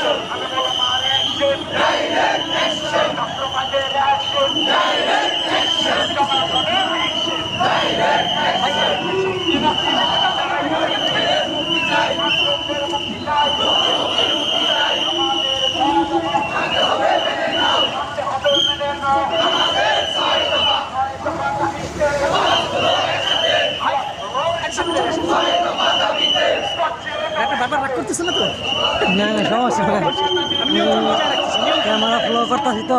Direct action! লাগতেছে না তো? না না সমস্যা না ক্যামেরা ফ্লো করতেছি তো।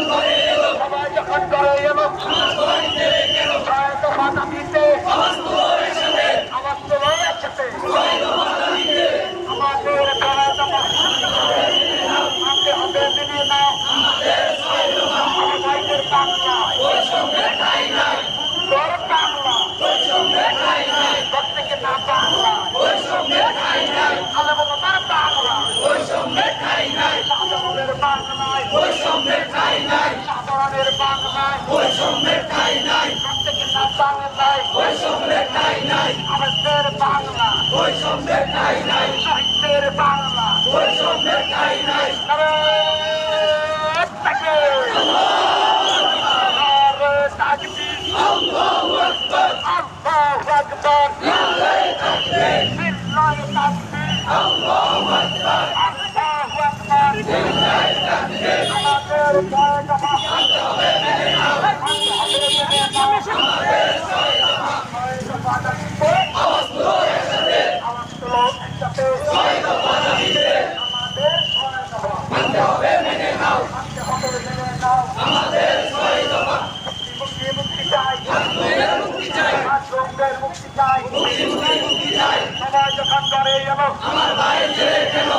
Hallelujah. নাই নাই আমাদের বাংলা। বৈষম্যের নাই নাই। আমার ভাইয়ের চলে কেন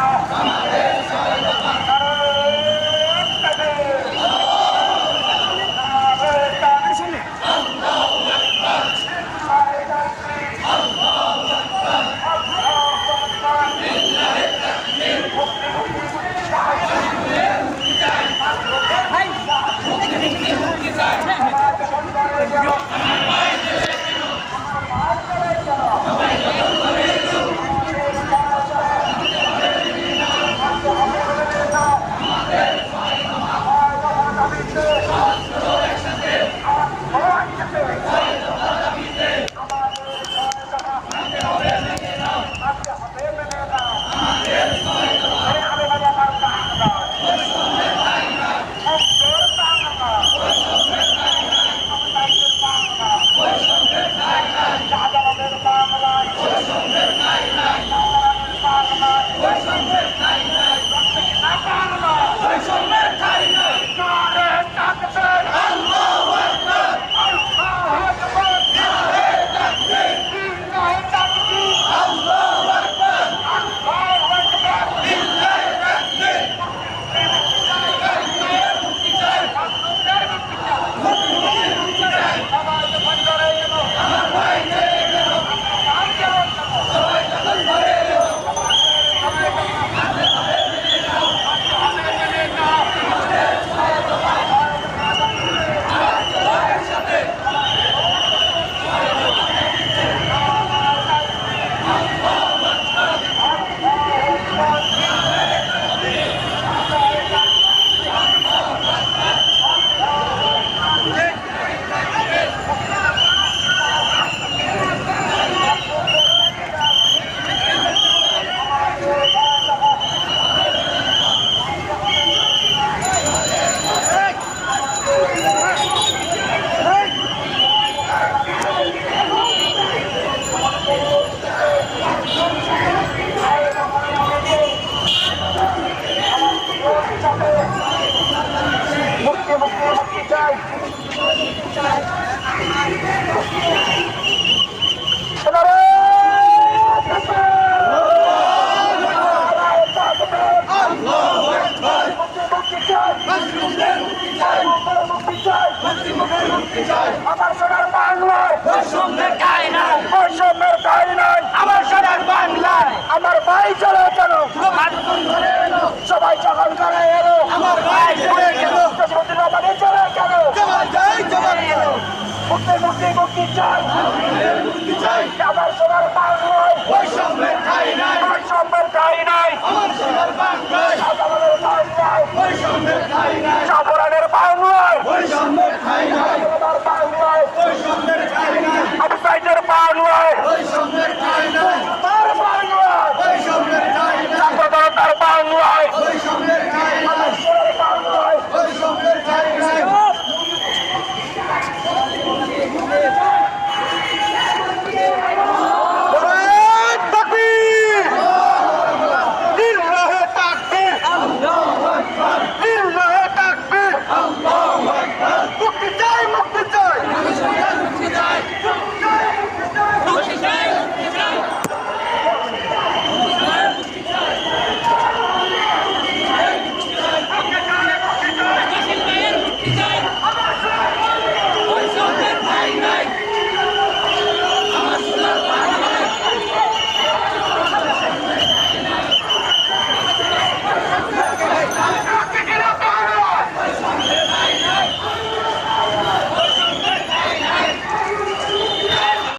আমাদের মুক্তি চাই আমার সোনার বাংলায়